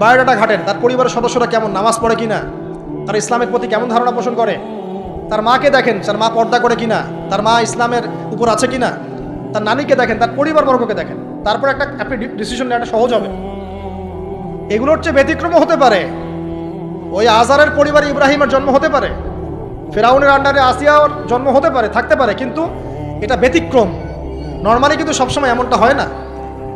Biodata ঘাটেন, তার পরিবারের সদস্যরা কেমন, নামাজ পড়ে কিনা? তার ইসলামের প্রতি কেমন ধারণা পোষণ করে? তার মাকে দেখেন, তার মা পর্দা করে কিনা? তার মা ইসলামের উপর আছে কিনা? তার নানিকে দেখেন, তার পরিবার বর্গকে দেখেন। তারপর একটা, আপনি ডিসিশন নেওয়াটা সহজ হবে। এগুলোর চেয়ে ব্যতিক্রম হতে পারে। ওই আজারের পরিবারে ইব্রাহিমের জন্ম হতে পারে। ফেরাউনের আন্ডারে আসিয়ার জন্ম হতে পারে, থাকতে পারে, কিন্তু এটা ব্যতিক্রম। নর্মালি কিন্তু সবসময় এমনটা হয় না।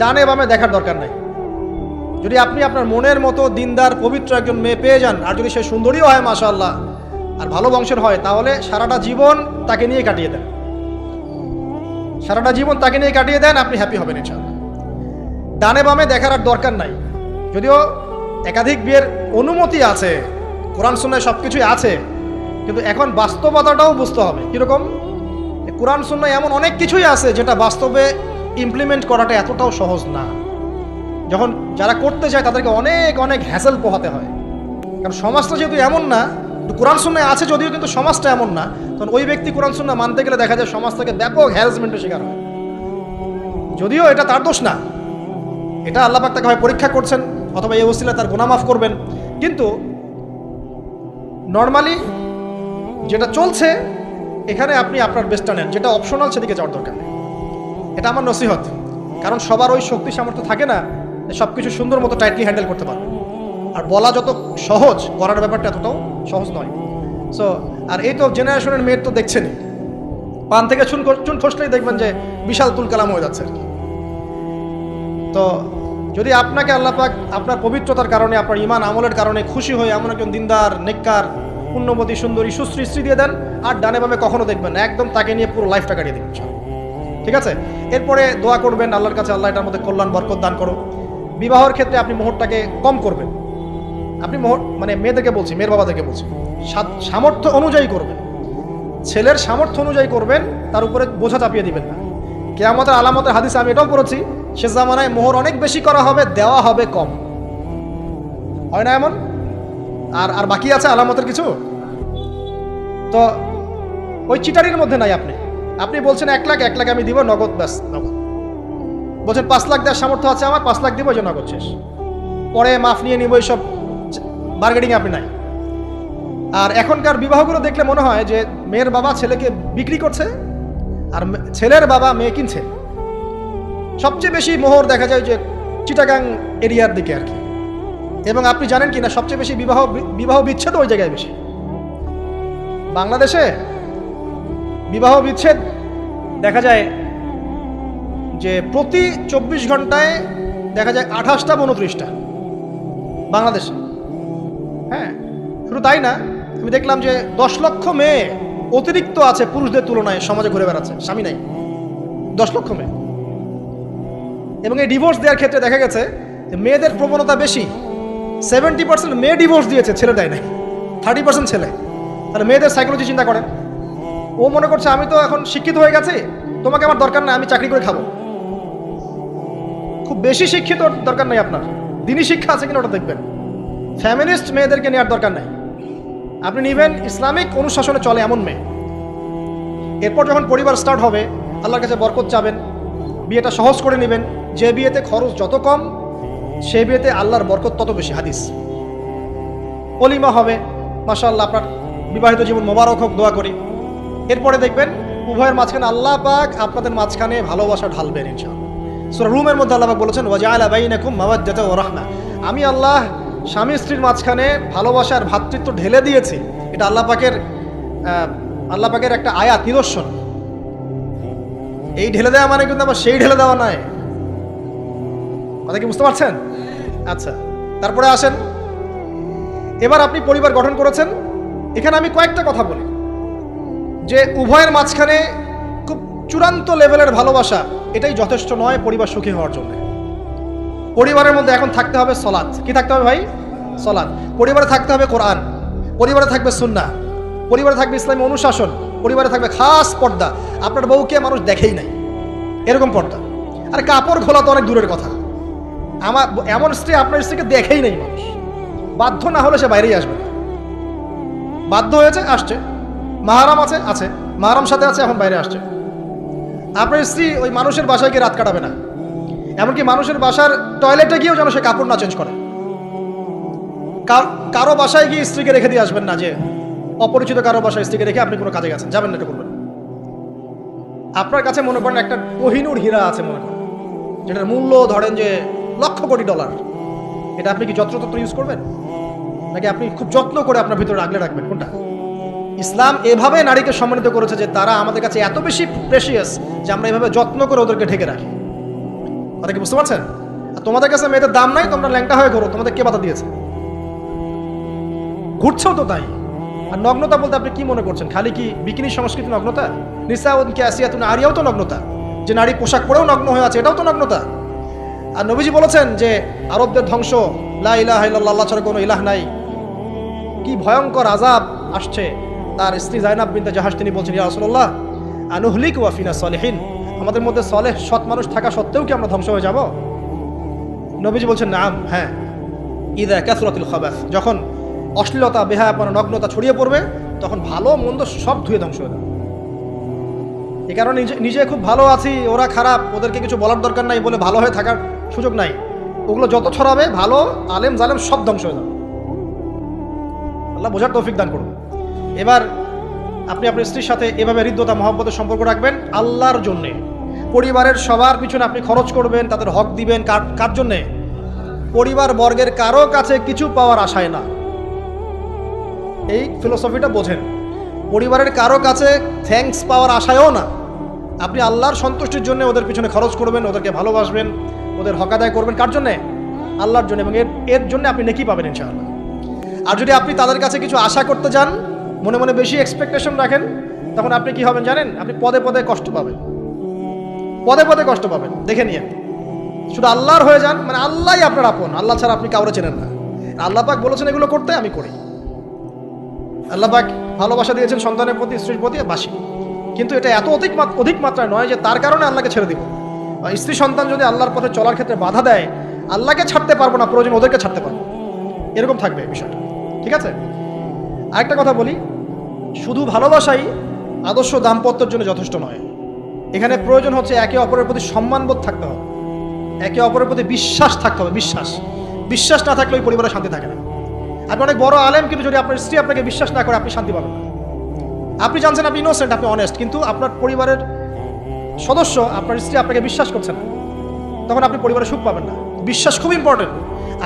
ডানে বামে দেখার দরকার নেই। যদি আপনি আপনার মনের মতো দিনদার, পবিত্র একজন মেয়ে পেয়ে যান, আর যদি সে সুন্দরীও হয় মাশা আল্লাহ আর ভালো বংশের হয়, তাহলে সারাটা জীবন তাকে নিয়ে কাটিয়ে দেন। সারাটা জীবন তাকে নিয়ে কাটিয়ে দেন, আপনি হ্যাপি হবেন, ইনশাআল্লাহ। ডানে বামে দেখার আর দরকার নাই। যদিও একাধিক বিয়ের অনুমতি আছে, কোরআন, সুন্নায় সব কিছুই আছে, কিন্তু এখন বাস্তবতাটাও বুঝতে হবে। কীরকম? কোরআন, সুন্নায় এমন অনেক কিছুই আছে, যেটা বাস্তবে ইমপ্লিমেন্ট করাটা এতটাও সহজ না। যখন যারা করতে চায়, তাদেরকে অনেক অনেক হ্যাসেল পোহাতে হয়। কারণ সমাজটা যেহেতু এমন না কোরআন সুন্নায় আছে যদিও, কিন্তু সমাজটা এমন না। তখন ওই ব্যক্তি কোরআন সুন্না মানতে গেলে দেখা যায় সমাজ থেকে ব্যাপক হ্যারাসমেন্টের শিকার হয়। যদিও এটা তার দোষ না। এটা আল্লাহ পাক তাকে হয় পরীক্ষা করছেন, অথবা এই ওসিলা তার গুনাহ মাফ করবেন। কিন্তু নর্মালি যেটা চলছে, এখানে আপনি আপনার বেস্টটা নেন। যেটা অপশনাল সেদিকে যাওয়ার দরকার নেই। এটা আমার নসিহত। কারণ সবার ওই শক্তি সামর্থ্য থাকে না সব কিছু সুন্দর মতো টাইটলি হ্যান্ডেল করতে পারবে আর বলা যত সহজ, করার ব্যাপারটা এতটাও সহজ নয়। সো আর এই তো জেনারেশনের মেয়ের তো দেখছেনই। পান থেকে চুন চুন খসলেই দেখবেন যে বিশাল তুল কালাম হয়ে যাচ্ছে। আর কি তো, যদি আপনাকে আল্লাহ পাক আপনার পবিত্রতার কারণে, আপনার ইমান আমলের কারণে খুশি হয়ে এমন একজন দিনদার, নেককার, পুণ্যবতী, সুন্দরী, সুশ্রী স্ত্রী দিয়ে দেন, আর ডানে বামে কখনো দেখবেন একদম তাকে নিয়ে পুরো লাইফটা কাটিয়ে ইনশাআল্লাহ। ঠিক আছে? এরপরে দোয়া করবেন, আল্লাহর কাছে আল্লাহ এটার মধ্যে কল্যাণ, বরকত দান করো বিবাহের ক্ষেত্রে আপনি মোহরটাকে কম করবেন। আপনি মোহর মানে মেয়েদেরকে বলছি, মেয়ের বাবাদেরকে বলছি সামর্থ্য অনুযায়ী করবেন। ছেলের সামর্থ্য অনুযায়ী করবেন, তার উপরে বোঝা চাপিয়ে দিবেন না। কেয়ামতের আলামতের হাদিস আমি এটাও পড়েছি, সে জামানায় মোহর অনেক বেশি করা হবে, দেওয়া হবে কম। হয় না এমন? আর আর বাকি আছে আলামতের কিছু? তো ওই চিটারির মধ্যে নাই আপনি। আপনি বলছেন এক লাখ এক লাখ আমি দিব, নগদ ব্যাস, নগদ। বলছেন পাঁচ লাখ দেওয়ার সামর্থ্য আছে আমার, পাঁচ লাখ দিব যে নগদ শেষ। পরে মাফ নিয়ে নিব, এইসব বার্গেটিং আপনি নাই। আর এখনকার বিবাহগুলো দেখলে মনে হয় যে মেয়ের বাবা ছেলেকে বিক্রি করছে, আর ছেলের বাবা মেয়ে কিনছে। সবচেয়ে বেশি মোহর দেখা যায় যে চিটাগাং এরিয়ার দিকে আর কি। এবং আপনি জানেন কি না সবচেয়ে বেশি বিবাহ বিবাহ বিচ্ছেদ ওই জায়গায় বেশি। বাংলাদেশে বিবাহ বিচ্ছেদ। দেখা যায় যে প্রতি চব্বিশ ঘন্টায় দেখা যায় আঠাশটা উনত্রিশটা বাংলাদেশে। হ্যাঁ শুধু তাই না, আমি দেখলাম যে দশ লক্ষ মেয়ে অতিরিক্ত আছে পুরুষদের তুলনায়, সমাজে ঘুরে বেড়াচ্ছে, স্বামী নাই। দশ লক্ষ মেয়ে। এবং এই ডিভোর্স দেওয়ার ক্ষেত্রে দেখা গেছে যে মেয়েদের প্রবণতা বেশি। সেভেন্টি পার্সেন্ট মেয়ে ডিভোর্স দিয়েছে, ছেলে দেয় নাই। থার্টি পার্সেন্ট ছেলে। তাহলে মেয়েদের সাইকোলজি চিন্তা করেন। ও মনে করছে আমি তো এখন শিক্ষিত হয়ে গেছি, তোমাকে আমার দরকার নাই, আমি চাকরি করে খাব। খুব বেশি শিক্ষিত দরকার নাই আপনার। দিনই শিক্ষা আছে কিনা ওটা দেখবেন। ফ্যামিলিস্ট মেয়েদেরকে নেওয়ার দরকার নাই। আপনি নিবেন, ইসলামিক অনুশাসনে চলে এমন মেয়ে। এরপর যখন পরিবার স্টার্ট হবে, আল্লাহর কাছে বরকত চাবেন, বিয়েটা সহজ করে নেবেন, যে বিয়েতে খরচ যত কম, সে বিয়েতে আল্লাহর বরকত তত বেশি, হাদিস। অলিমা হবে, মাশাআল্লাহ, আপনার বিবাহিত জীবন মোবারক হোক, দোয়া করি। এরপরে দেখবেন উভয়ের মাঝখানে আল্লাহ পাক আপনাদের মাঝখানে ভালোবাসা ঢালবেন ইনশাআল্লাহ। সূরা রুমের মধ্যে আল্লাহ পাক বলেছেন, ওয়াজআলা বাইনাকুম মাওয়াদ্দাতা ওয়া রাহমা। আমি আল্লাহ স্বামী স্ত্রীর মাঝখানে ভালোবাসার ভ্রাতৃত্ব ঢেলে দিয়েছি। এটা আল্লাহ পাকের আল্লাহ পাকের একটা আয়াত, নিদর্শন। এই ঢেলে দেওয়া মানে কিন্তু আবার সেই ঢেলে দেওয়া নয়। কথা কি বুঝতে পারছেন? আচ্ছা তারপরে আসেন। এবার আপনি পরিবার গঠন করেছেন। এখানে আমি কয়েকটা কথা বলি। যে উভয়ের মাঝখানে খুব চূড়ান্ত লেভেলের ভালোবাসা, এটাই যথেষ্ট নয় পরিবার সুখী হওয়ার জন্য। পরিবারের মধ্যে এখন থাকতে হবে সলাদ কি থাকতে হবে ভাই? সলাদ পরিবারে থাকতে হবে কোরআন। পরিবারে থাকবে সুন্না পরিবারে থাকবে ইসলামী অনুশাসন। পরিবারে থাকবে খাস পর্দা। আপনার বউকে মানুষ দেখেই নাই। এরকম পর্দা। আর কাপড় খোলা তো অনেক দূরের কথা। আমার এমন স্ত্রী আপনার স্ত্রীকে দেখেই নেই মানুষ। বাধ্য না হলে সে বাইরেই আসবে বাধ্য হয়েছে, আসছে। মাহারাম আছে? আছে। মাহারাম সাথে আছে, এখন বাইরে আসছে। আপনার স্ত্রী ওই মানুষের বাসায় গিয়ে রাত কাটাবে না। এমনকি মানুষের বাসার টয়লেটে গিয়েও যেন সে কাপড় না চেঞ্জ করে। কারও বাসায় গিয়ে স্ত্রীকে রেখে দিয়ে আসবেন না যে, অপরিচিত কারও বাসায় স্ত্রীকে রেখে আপনি কোনো কাজে গেছেন। যাবেন না এটা করবেন। আপনার কাছে মনে করেন একটা কোহিনুর হীরা আছে মনে করেন, যেটার মূল্য ধরেন যে লক্ষ কোটি ডলার। এটা আপনি কি যত্রতত্র ইউজ করবেন? নাকি আপনি খুব যত্ন করে আপনার ভিতরে আগলে রাখবেন? কোনটা? ইসলাম এভাবে নারীকে সম্মানিত করেছে যে তারা আমাদের কাছে এত বেশি প্রেশিয়াস যে আমরা এভাবে যত্ন করে ওদেরকে ঢেকে রাখি। কথা কি বুঝতে পারছেন? তোমাদের কাছে মেয়েদের দাম নাই, তোমরা ল্যাংটা হয়ে করো তোমাদের কে বাধা দিয়েছে? ঘুরছেও তো তাই। আর নগ্নতা বলতে আপনি কি মনে করছেন? খালি কি বিকিনি সংস্কৃতি নগ্নতা? নিসা উনকে আসিয়া তুমি আরিয়াও তো নগ্নতা। যে নারী পোশাক পরেও নগ্ন হয়ে আছে, এটাও তো নগ্নতা। আর নবীজি বলেছেন যে আরবদের ধ্বংস, লা ইলাহা ইল্লাল্লাহ ছাড়া কোনো ইলাহ নাই। কি ভয়ঙ্কর আজাব আসছে। তার স্ত্রী জাইনাব বিনতে জাহাজ তিনি বলছেন, ইয়া রাসূলুল্লাহ, আনুহলিক ওয়াফিনা সলিহিন। আমাদের মধ্যে সলেহ সৎ মানুষ থাকা সত্ত্বেও কি আমরা ধ্বংস হয়ে যাব? নবীজি বলছেন, নাম হ্যাঁ। ইদা ক্যাসরাতুল খাবাস, যখন অশ্লীলতা, বেহায়াপনা, নগ্নতা ছড়িয়ে পড়বে, তখন ভালো মন্দ সব ধুয়ে ধ্বংস হয়ে যাবে। এ কারণে নিজে নিজে খুব ভালো আছি, ওরা খারাপ, ওদেরকে কিছু বলার দরকার নাই বলে ভালো হয়ে থাকার সুযোগ নাই। ওগুলো যত ছড়াবে, ভালো, আলেম, জালেম সব ধ্বংস হয়ে যাবে। আল্লাহ বোঝার তৌফিক দান করুন। এবার আপনি আপনার স্ত্রীর সাথে এভাবে হৃদ্যতা, মহব্বতের সম্পর্ক রাখবেন আল্লাহর জন্যে। পরিবারের সবার পিছনে আপনি খরচ করবেন, তাদের হক দিবেন, কার কার জন্যে? পরিবার বর্গের কারও কাছে কিছু পাওয়ার আশায় না। এই ফিলোসফিটা বোঝেন। পরিবারের কারও কাছে থ্যাঙ্কস পাওয়ার আশায়ও না। আপনি আল্লাহর সন্তুষ্টির জন্য ওদের পিছনে খরচ করবেন, ওদেরকে ভালোবাসবেন, ওদের হক আদায় করবেন, কার জন্যে? আল্লাহর জন্য এবং এর এর জন্য আপনি নেকি পাবেন ইনশাআল্লাহ। আর যদি আপনি তাদের কাছে কিছু আশা করতে যান মনে মনে বেশি এক্সপেকটেশন রাখেন, তখন আপনি কি হবেন জানেন? আপনি পদে পদে কষ্ট পাবেন। পদে পদে কষ্ট পাবেন। দেখে নিয়ে। শুধু আল্লাহর হয়ে যান মানে আল্লাহই আপনার আপন। আল্লাহ ছাড়া আপনি কাউরে চেনেন না। আল্লাহ পাক বলেছেন এগুলো করতে, আমি করি। আল্লাহ পাক ভালোবাসা দিয়েছেন সন্তানের প্রতি, স্ত্রীর প্রতি বাসি। কিন্তু এটা এত অধিক অধিক মাত্রায় নয় যে তার কারণে আল্লাহকে ছেড়ে দিব। স্ত্রী সন্তান যদি আল্লাহর পথে চলার ক্ষেত্রে বাধা দেয়, আল্লাহকে ছাড়তে পারব না, প্রয়োজন ওদেরকে ছাড়তে পারব এরকম থাকবে বিষয়টা। ঠিক আছে? আরেকটা কথা বলি। শুধু ভালোবাসাই আদর্শ দাম্পত্যের জন্য যথেষ্ট নয়। এখানে প্রয়োজন হচ্ছে একে অপরের প্রতি সম্মানবোধ থাকতে হবে। একে অপরের প্রতি বিশ্বাস থাকতে হবে, বিশ্বাস। বিশ্বাস না থাকলে ওই পরিবারে শান্তি থাকে না। আপনি অনেক বড় আলেম, কিন্তু যদি আপনার স্ত্রী আপনাকে বিশ্বাস না করে, আপনি শান্তি পাবেন না। আপনি জানছেন আপনি ইনোসেন্ট আপনি অনেস্ট কিন্তু আপনার পরিবারের সদস্য, আপনার স্ত্রী আপনাকে বিশ্বাস করছে না। তখন আপনি পরিবারে সুখ পাবেন না। বিশ্বাস খুব ইম্পর্টেন্ট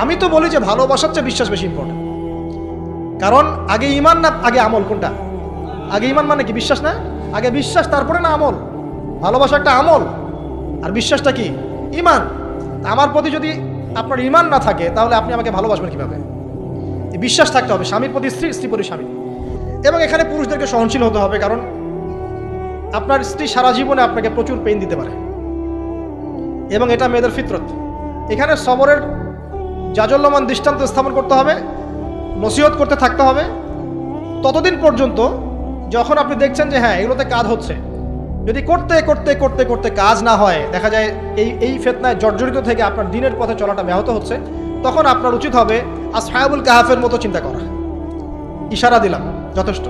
আমি তো বলি যে ভালোবাসার চেয়ে বিশ্বাস বেশি ইম্পর্টেন্ট কারণ আগে ইমান না, আগে আমল কোনটা? আগে ইমান মানে কি? বিশ্বাস না? আগে বিশ্বাস, তারপরে না আমল। ভালোবাসা একটা আমল। আর বিশ্বাসটা কি? ইমান। আমার প্রতি যদি আপনার ইমান না থাকে, তাহলে আপনি আমাকে ভালোবাসবেন কীভাবে? বিশ্বাস থাকতে হবে। স্বামীর প্রতি স্ত্রী স্ত্রী প্রতি স্বামী। এবং এখানে পুরুষদেরকে সহনশীল হতে হবে, কারণ আপনার স্ত্রী সারা জীবনে আপনাকে প্রচুর পেইন দিতে পারে। এবং এটা মেয়েদের ফিতরত। এখানে সবরের জাজল্যমান দৃষ্টান্ত স্থাপন করতে হবে, নসিহত করতে থাকতে হবে। ততদিন পর্যন্ত যখন আপনি দেখছেন যে হ্যাঁ এগুলোতে কাজ হচ্ছে, যদি করতে করতে করতে করতে কাজ না হয়, দেখা যায় এই এই ফেতনায় জর্জরিত থেকে আপনার দিনের পথে চলাটা ব্যাহত হচ্ছে, তখন আপনার উচিত হবে আর আসহাবুল কাহাফের মতো চিন্তা করা। ইশারা দিলাম, যথেষ্ট।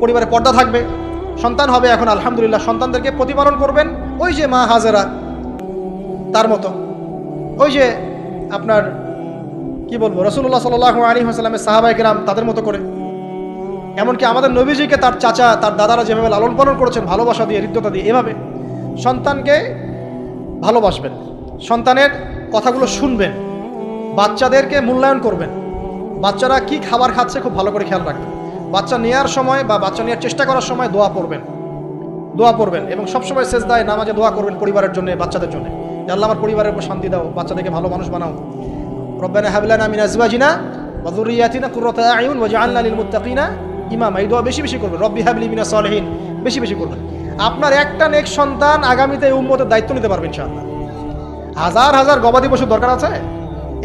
পরিবারে পর্দা থাকবে, সন্তান হবে এখন, আলহামদুলিল্লাহ, সন্তানদেরকে প্রতিপালন করবেন, ওই যে মা হাজেরা, তার মতো। ওই যে আপনার, কি বলব রসুল্লাহ সাল আলী হাসালামের সাহাবাই গ্রাম তাদের মতো করে। এমনকি আমাদের নবীজিকে তার চাচা, তার দাদারা যেভাবে লালন পালন করেছেন, ভালোবাসা দিয়ে, হৃদ্যতা দিয়ে, এভাবে সন্তানকে ভালোবাসবেন, সন্তানের কথাগুলো শুনবেন, বাচ্চাদেরকে মূল্যায়ন করবেন। বাচ্চারা কি খাবার খাচ্ছে খুব ভালো করে খেয়াল রাখবেন। বাচ্চা নেওয়ার সময় বা বাচ্চা নেওয়ার চেষ্টা করার সময় দোয়া পড়বেন দোয়া পড়বেন এবং সবসময় শেষ দায় নামাজে দোয়া করবেন পরিবারের জন্য, বাচ্চাদের জন্য। যে আল্লাহ আমার পরিবারের উপর শান্তি দাও, বাচ্চাদেরকে ভালো মানুষ বানাও। রব্বানা হাবলানা মিন আজওয়াজিনা ওয়া যুররিয়াতিনা কুররাতা আয়ুন ওয়াজআলনা লিল মুত্তাকিনা। ইমামা, এই দোয়া বেশি বেশি করবেন। রব্বি হাবলি মিনাস সালিহিন, বেশি বেশি করবেন। আপনার একটা নেক সন্তান আগামীতে উম্মতের দায়িত্ব নিতে পারবেন ইনশাআল্লাহ। হাজার হাজার গবাদি পশুর দরকার আছে?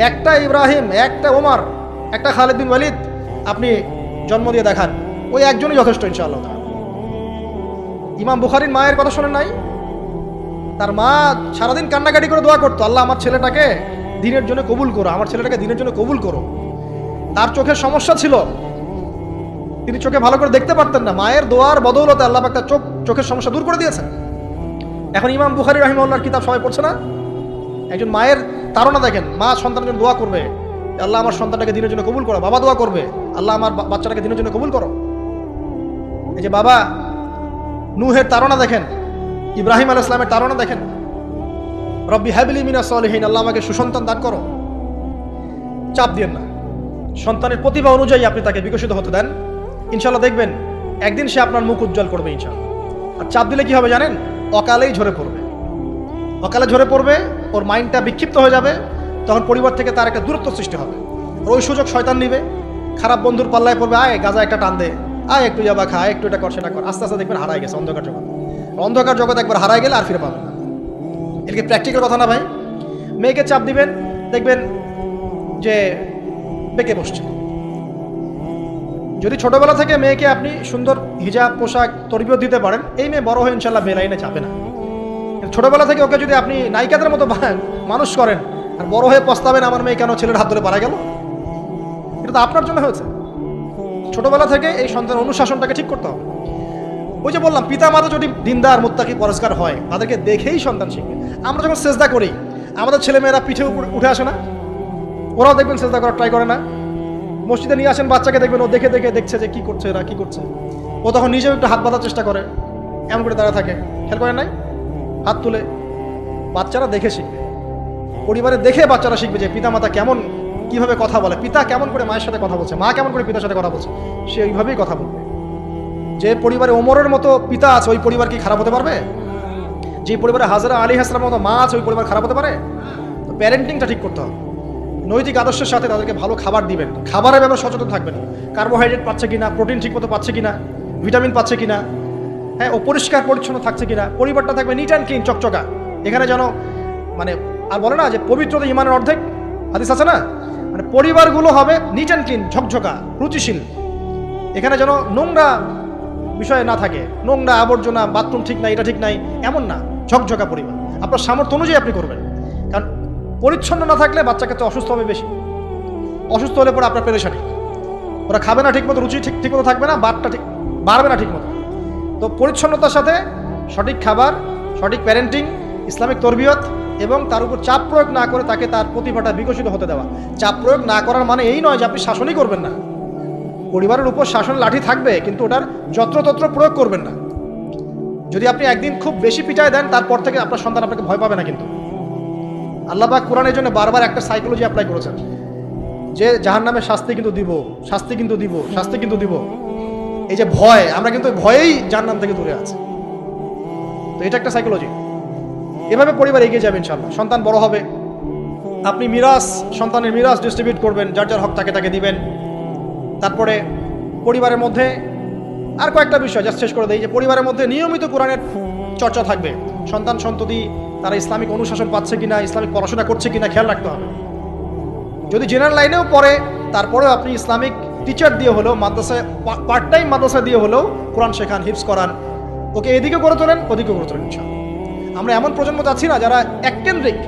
একটা ইব্রাহিম, একটা ওমর, একটা খালিদ বিন ওয়ালিদ, আপনি জন্ম দিয়ে দেখান। ওই একজনই যথেষ্ট ইনশাআল্লাহ। ইমাম বুখারির মায়ের কথা শোনেন নাই? তার মা সারাদিন কান্নাকাটি করে দোয়া করতো, আল্লাহ, আমার ছেলেটাকে দিনের জন্য কবুল করো, আমার ছেলেটাকে দিনের জন্য কবুল করো। তার চোখের সমস্যা ছিল তিনি চোখে ভালো করে দেখতে পারতেন না। মায়ের দোয়ার বদৌলতে আল্লাহ তার চোখ, চোখের সমস্যা দূর করে দিয়েছেন। এখন ইমাম বুখারি রাহিমউল্লাহর কিতাব সবাই পড়ছে না? একজন মায়ের তারা দেখেন, মা সন্তানের জন্য দোয়া করবে। আল্লাহ আমার সন্তানটাকে দিনের জন্য কবুল করো, বাবা দোয়া করবে। আল্লাহ আমার বাচ্চাটাকে দিনের জন্য কবুল করো। এই যে বাবা, নুহের তারা দেখেন, ইব্রাহিম আল ইসলামের তারা দেখেন। রব্বি হ্যাবিলি মিনা সলিহীন, আল্লাহ আমাকে সুসন্তান দান করো। চাপ দিয়েন না। সন্তানের প্রতিভা অনুযায়ী আপনি তাকে বিকশিত হতে দেন। ইনশাল্লাহ দেখবেন, একদিন সে আপনার মুখ উজ্জ্বল করবে ইনশাল্লাহ আর চাপ দিলে কি হবে জানেন? অকালেই ঝরে পড়বে। অকালে ঝরে পড়বে, ওর মাইন্ডটা বিক্ষিপ্ত হয়ে যাবে, তখন পরিবার থেকে তার একটা দূরত্ব সৃষ্টি হবে। আর ওই সুযোগ শয়তান নিবে। খারাপ বন্ধুর পাল্লায় পড়বে, আয় গাজা একটা টান দে। আয়, একটু যাবা, খা, একটু এটা কর, সেটা কর। আস্তে আস্তে দেখবেন হারাই গেছে, অন্ধকার জগৎ। অন্ধকার জগৎ একবার হারাই গেলে আর ফিরে পাবেন না। এটা কি প্র্যাকটিক্যাল কথা না ভাই? মেয়েকে চাপ দিবেন, দেখবেন যে বেঁকে বসছে। যদি ছোটবেলা থেকে মেয়েকে আপনি সুন্দর হিজাব, পোশাক, তরবিয়ত দিতে পারেন, এই মেয়ে বড় হয়ে ইনশাল্লাহ মেয়ে বেলাইনে যাবে না। ছোটবেলা থেকে ওকে যদি আপনি নায়িকাদের মতো মানুষ করেন, আর বড় হয়ে পস্তাবেন আমার মেয়ে কেন ছেলের হাত ধরে পারা গেল? এটা তো আপনার জন্য হয়েছে। ছোটবেলা থেকে এই সন্তান অনুশাসনটাকে ঠিক করতে হবে। ওই যে বললাম পিতা মাতা যদি দিনদার, মুত্তাকি পরিষ্কার হয়, তাদেরকে দেখেই সন্তান শিখবে। আমরা যখন সেজদা করি, আমাদের ছেলেমেয়েরা পিঠে উঠে আসে না? ওরাও দেখবেন সেজদা করার ট্রাই করে না। মসজিদে নিয়ে আসেন, বাচ্চাকে দেখবেন, ও দেখে দেখে দেখছে যে কি করছে, এরা কি করছে। ও তখন নিজেও একটু হাত বাঁধার চেষ্টা করে, এমন করে দাঁড়া থাকে। খেয়াল করেন নাই? হাত তুলে। বাচ্চারা দেখে শিখবে। পরিবারে দেখে বাচ্চারা শিখবে যে পিতা মাতা কেমন, কীভাবে কথা বলে। পিতা কেমন করে মায়ের সাথে কথা বলছে, মা কেমন করে পিতার সাথে কথা বলছে, সে ওইভাবেই কথা বলবে। যে পরিবারে ওমরের মতো পিতা আছে, ওই পরিবার কি খারাপ হতে পারবে? যে পরিবারে হাজরা আলী হাসলামের মতো মা আছে, ওই পরিবার খারাপ হতে পারে? তো প্যারেন্টিংটা ঠিক করতে হবে। নৈতিক আদর্শের সাথে তাদেরকে ভালো খাবার দিবেন। খাবারের ব্যাপারে সচেতন থাকবেন। কার্বোহাইড্রেট পাচ্ছে কিনা, প্রোটিন ঠিকমতো পাচ্ছে কিনা, ভিটামিন পাচ্ছে কিনা হ্যাঁ ও পরিষ্কার, পরিচ্ছন্ন থাকছে কিনা, পরিবারটা থাকবে নিট অ্যান্ড ক্লিন চকচকা। এখানে যেন মানে আর বলে না যে পবিত্রতা ইমানের অর্ধেক? হাদিস আছে না? মানে পরিবারগুলো হবে নিট অ্যান্ড ক্লিন ঝকঝকা, রুচিশীল। এখানে যেন নোংরা বিষয় না থাকে। নোংরা আবর্জনা, বাথরুম ঠিক নাই, এটা ঠিক নাই, এমন না, ঝকঝকা পরিবার। আপনার সামর্থ্য অনুযায়ী আপনি করবেন। পরিচ্ছন্ন না থাকলে বাচ্চা তো অসুস্থ হবে বেশি। অসুস্থ হলে পরে আপনার পেরেশানি। ওরা খাবে না ঠিকমতো, রুচি ঠিক ঠিকমতো থাকবে না বাটটা ঠিক বাড়বে না ঠিকমতো। তো পরিচ্ছন্নতার সাথে সঠিক খাবার, সঠিক প্যারেন্টিং ইসলামিক তরবিয়ত এবং তার উপর চাপ প্রয়োগ না করে তাকে তার প্রতিভাটা বিকশিত হতে দেওয়া। চাপ প্রয়োগ না করার মানে এই নয় যে আপনি শাসনই করবেন না। পরিবারের উপর শাসন লাঠি থাকবে, কিন্তু ওটার যত্রতত্র প্রয়োগ করবেন না। যদি আপনি একদিন খুব বেশি পিটায় দেন, তারপর থেকে আপনার সন্তান আপনাকে ভয় পাবে না কিন্তু। আল্লাহবাক কোরআনের জন্য বারবার একটা সাইকোলজি অ্যাপ্লাই করেছেন। যে জাহান নামে শাস্তি কিন্তু দিব, শাস্তি কিন্তু দিব, শাস্তি কিন্তু দিব। এই যে ভয়, আমরা কিন্তু ভয়েই জাহান্নাম থেকে দূরে আছি। তো এটা একটা সাইকোলজি এভাবে পরিবার এগিয়ে যাবে ইনশাল্লাহ সন্তান বড় হবে। আপনি মিরাস সন্তানের মিরাস ডিস্ট্রিবিউট করবেন, যার যার হক তাকে তাকে দিবেন। তারপরে পরিবারের মধ্যে আর কয়েকটা বিষয় জাস্ট শেষ করে দেই যে পরিবারের মধ্যে নিয়মিত কোরআনের চর্চা থাকবে। সন্তান সন্ততি, তারা ইসলামিক অনুশাসন পাচ্ছে কিনা, ইসলামিক পড়াশোনা করছে কিনা, খেয়াল রাখতে হবে। যদি জেনারেল লাইনেও পড়ে, তারপরেও আপনি ইসলামিক টিচার দিয়ে হলেও, মাদ্রাসায় পার্ট টাইম মাদ্রাসা দিয়ে হলেও কোরআন শেখান হিপস করান, ওকে এদিকে করে তোলেন, ওদিকে করে তোলেন ইনশাআল্লাহ। আমরা এমন প্রজন্ম চাচ্ছি না যারা এককেন্দ্রিক।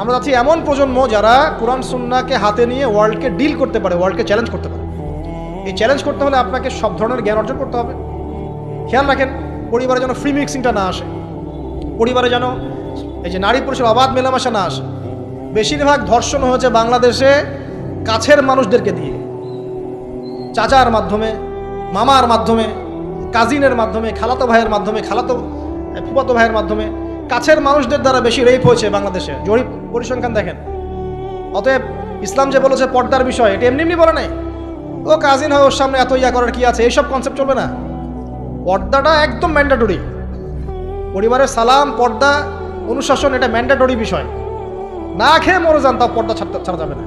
আমরা চাচ্ছি এমন প্রজন্ম যারা কোরআন সুন্নাকে হাতে নিয়ে ওয়ার্ল্ডকে ডিল করতে পারে, ওয়ার্ল্ডকে চ্যালেঞ্জ করতে পারে। এই চ্যালেঞ্জ করতে হলে আপনাকে সব ধরনের জ্ঞান অর্জন করতে হবে। খেয়াল রাখেন, পরিবারে যেন ফ্রি মিক্সিংটা না আসে। পরিবারে যেন এই যে নারী পুরুষের অবাধ মেলামেশা না আসে। বেশিরভাগ ধর্ষণ হয়েছে বাংলাদেশে কাছের মানুষদেরকে দিয়ে। চাচার মাধ্যমে মামার মাধ্যমে কাজিনের মাধ্যমে খালাতো ভাইয়ের মাধ্যমে খালাতো এ, ফুফাতো ভাইয়ের মাধ্যমে কাছের মানুষদের দ্বারা বেশি রেপ হয়েছে বাংলাদেশে। জরিপ পরিসংখ্যান দেখেন। অতএব ইসলাম যে বলেছে পর্দার বিষয় এটা এমনি এমনি বলে নাই। ও কাজিন হয় ওর সামনে এত ইয়া করার কি আছে? এইসব কনসেপ্ট চলবে না। পর্দাটা একদম ম্যান্ডাটরি পরিবারের সালাম, পর্দা, অনুশাসন, এটা ম্যান্ডেটরি বিষয়। না খেয়ে মরে যান, তাও পর্দা ছাড়তে ছাড়া যাবে না।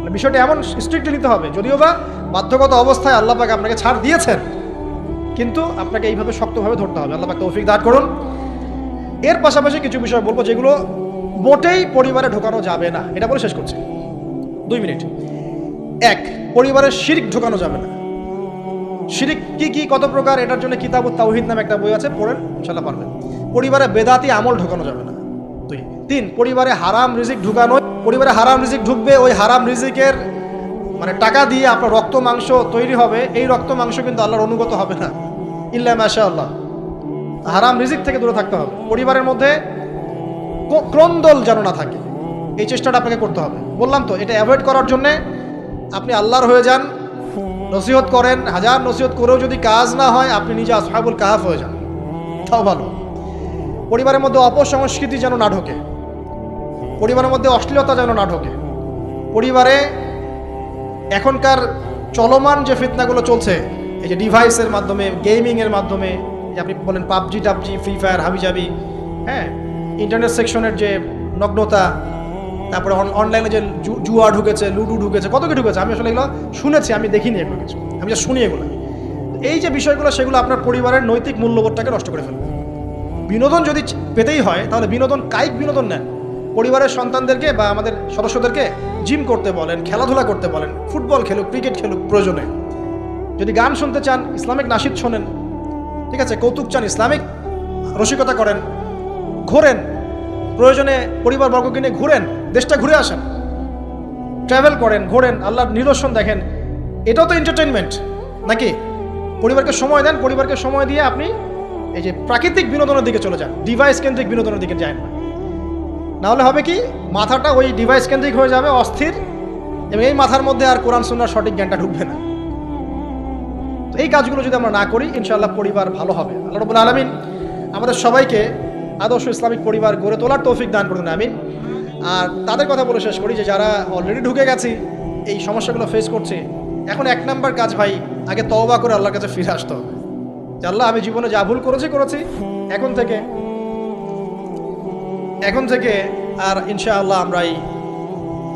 মানে বিষয়টা এমন স্ট্রিক্টলি নিতে হবে। যদিও বা বাধ্যগত অবস্থায় আল্লাহ পাক আপনাকে ছাড় দিয়েছেন, কিন্তু আপনাকে এইভাবে শক্তভাবে ধরতে হবে। আল্লাহ পাক তৌফিক দাঁড় করুন। এর পাশাপাশি কিছু বিষয় বলব যেগুলো মোটেই পরিবারে ঢোকানো যাবে না। এটা বলে শেষ করছি। দুই মিনিট। এক, পরিবারের শিরিক ঢোকানো যাবে না। শিরিক কি কি, কত প্রকার, এটার জন্য কিতাব তাওহিদ নামে একটা বই আছে, পড়েন ইনশাল্লাহ পারবেন। পরিবারে বেদাতি আমল ঢোকানো যাবে না। দুই। তিন, পরিবারে হারাম রিজিক ঢুকানো পরিবারে হারাম রিজিক ঢুকবে, ওই হারাম রিজিকের মানে টাকা দিয়ে আপনার রক্ত মাংস তৈরি হবে, এই রক্ত মাংস কিন্তু আল্লাহর অনুগত হবে না। ইল্লা মাশা আল্লাহ হারাম রিজিক থেকে দূরে থাকতে হবে। পরিবারের মধ্যে ক্রন্দল যেন না থাকে। এই চেষ্টাটা আপনাকে করতে হবে। বললাম তো, এটা অ্যাভয়েড করার জন্যে আপনি আল্লাহর হয়ে যান নসিহত করেন, হাজার নসিহত করেও যদি কাজ না হয়, আপনি নিজে আসহাবুল কাহাফ হয়ে যান। তাও ভালো। পরিবারের মধ্যে অপসংস্কৃতি যেন না ঢোকে। পরিবারের মধ্যে অশ্লীলতা যেন না ঢোকে। পরিবারে এখনকার চলমান যে ফিতনাগুলো চলছে, এই যে ডিভাইসের মাধ্যমে, গেমিংয়ের মাধ্যমে, যে আপনি বলেন পাবজি, টাবজি, ফ্রি ফায়ার, হাবিজাবি হ্যাঁ ইন্টারনেট সেকশনের যে নগ্নতা তারপরে অনলাইনে যে জুয়া ঢুকেছে, লুডু ঢুকেছে, কত কি ঢুকেছে, আমি আসলে এগুলো শুনেছি, আমি দেখিনি এগুলো কিছু। আমি যা শুনি এগুলো। এই যে বিষয়গুলো, সেগুলো আপনার পরিবারের নৈতিক মূল্যবোধটাকে নষ্ট করে ফেলবে। বিনোদন যদি পেতেই হয়, তাহলে বিনোদন, কায়িক বিনোদন নেন। পরিবারের সন্তানদেরকে বা আমাদের সদস্যদেরকে জিম করতে বলেন, খেলাধুলা করতে বলেন ফুটবল খেলুক ক্রিকেট খেলুক, প্রয়োজনে। যদি গান শুনতে চান, ইসলামিক নাসিদ শোনেন। ঠিক আছে, কৌতুক চান, ইসলামিক রসিকতা করেন, ঘোরেন। প্রয়োজনে পরিবারবর্গকে নিয়ে ঘুরেন, দেশটা ঘুরে আসেন। ট্রাভেল করেন, ঘোরেন, আল্লাহর নিদর্শন দেখেন। এটাও তো এন্টারটেনমেন্ট নাকি? পরিবারকে সময় দেন, পরিবারকে সময় দিয়ে আপনি এই যে প্রাকৃতিক বিনোদনের দিকে চলে যান ডিভাইস কেন্দ্রিক বিনোদনের দিকে যায় না। নাহলে হবে কি, মাথাটা ওই ডিভাইস কেন্দ্রিক হয়ে যাবে, অস্থির, এবং এই মাথার মধ্যে আর কোরআন, সুন্নার সঠিক জ্ঞানটা ঢুকবে না। তো এই কাজগুলো যদি আমরা না করি, ইনশাআল্লাহ পরিবার ভালো হবে। আল্লাহ রবুল আলমিন আমাদের সবাইকে আদর্শ ইসলামিক পরিবার গড়ে তোলার তৌফিক দান করুন, আমিন। আর তাদের কথা বলে শেষ করি যে যারা অলরেডি ঢুকে গেছি, এই সমস্যাগুলো ফেস করছে, এখন এক নাম্বার কাজ ভাই, আগে তওবা করে আল্লাহর কাছে ফিরে আসতে হবে। যে আল্লাহ, আমি জীবনে যা ভুল করেছি করেছি। এখন থেকে এখন থেকে আর ইনশাআল্লাহ আমরা এই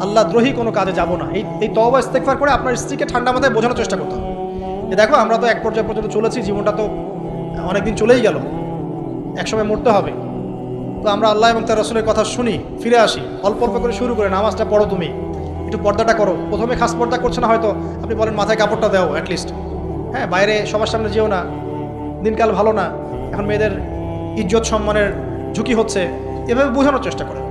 আল্লাহ দ্রোহী কোনো কাজে যাব না। এই এই তওবা ইস্তেকফার করে আপনার স্ত্রীকে ঠান্ডা মাথায় বোঝানোর চেষ্টা করতে হবে। যে দেখো, আমরা তো এক পর্যায়ে পর্যন্ত চলেছি, জীবনটা তো অনেকদিন চলেই গেল। একসময় মরতে হবে। তো আমরা আল্লাহ এবং তার রসুলের কথা শুনি, ফিরে আসি। অল্প অল্প করে শুরু করে, নামাজটা পড়ো তুমি। একটু পর্দাটা করো। প্রথমে খাস পর্দা করছে না হয়তো? আপনি বলেন, মাথায় কাপড়টা দাও অ্যাটলিস্ট হ্যাঁ বাইরে সবার সামনে যেও না। দিনকাল ভালো না। এখন মেয়েদের ইজ্জত সম্মানের ঝুঁকি হচ্ছে। এভাবে বোঝানোর চেষ্টা করেন।